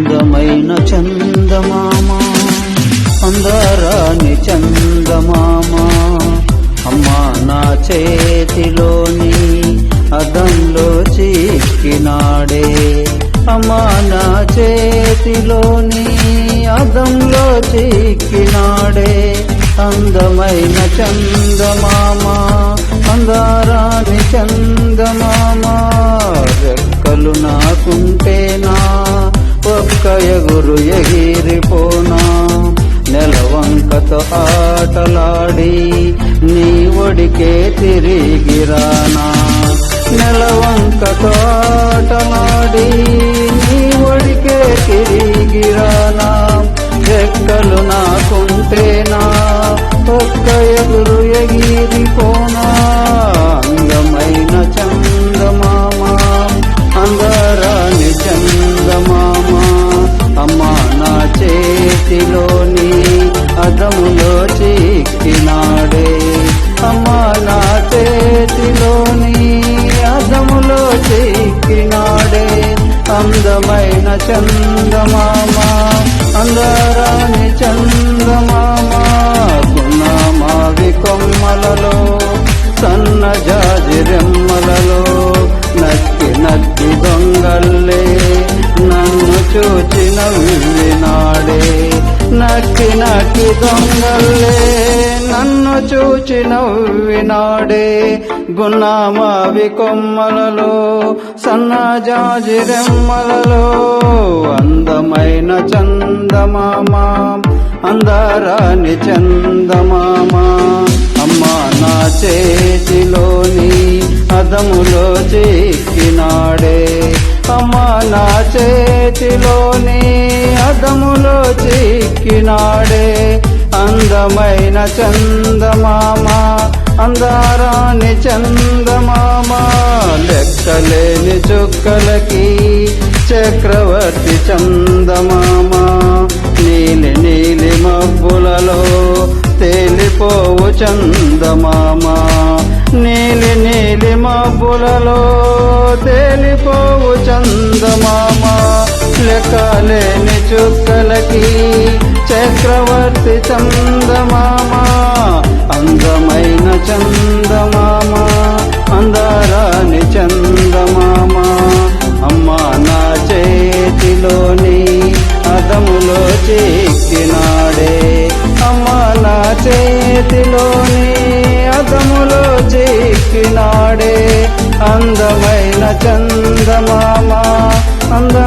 అందమైన చందమామ అందరాని చందమామ. అమ్మా నా చేతిలోని అదంలో చిక్కినాడే. అమ్మా నా చేతిలోని అదంలో చిక్కినాడే. అందమైన చందమామ అందారాని చందమామా. ఎగురు ఎగిరిపోనా? నెలవంకతో ఆటలాడి నీ ఒడికే తిరిగిరానా నెలవంకతో ఆటలాడి నీ ఒడికే తిరిగిరానా రెక్కలు నాకుంటేనా? ఒక్క ఎగురు అందమైన చందమామ అందరాని చందమామ గుణమావి కొమ్మలలో సన్న జాజిరెమ్మలలో నక్కి నక్కి దొంగల్లే నన్ను చూచి నవ్వినాడే నక్కి నక్కి దొంగల్లే నన్ను చూచి నవ్వినాడే గున్నామావి కొమ్మలలో సన్నజాజిరెమ్మలలో అందమైన చందమామ అందరాని చందమామ. అమ్మా నా చేతిలోని అదములో చిక్కినాడే. అమ్మా నా చేతిలోని అదములో చిక్కినాడే. అందమైన చందమామ అందారాన్ని చందమామ లెక్కలేని చుక్కలకి చక్రవర్తి చందమామ. నీలి నీలి మబ్బులలో తేలిపోవు చందమామ. నీలి నీలి మబ్బులలో తేలిపోవు చందమామ. లెక్కలేని చుక్కలకి చక్రవర్తి చందమామా. చందమామ అందరాని చందమామ అమ్మా నా చేతిలోని అదములో చిక్కినాడే. అమ్మా నా చేతిలోని అదములో చిక్కినాడే. అందమైన చందమామ అందా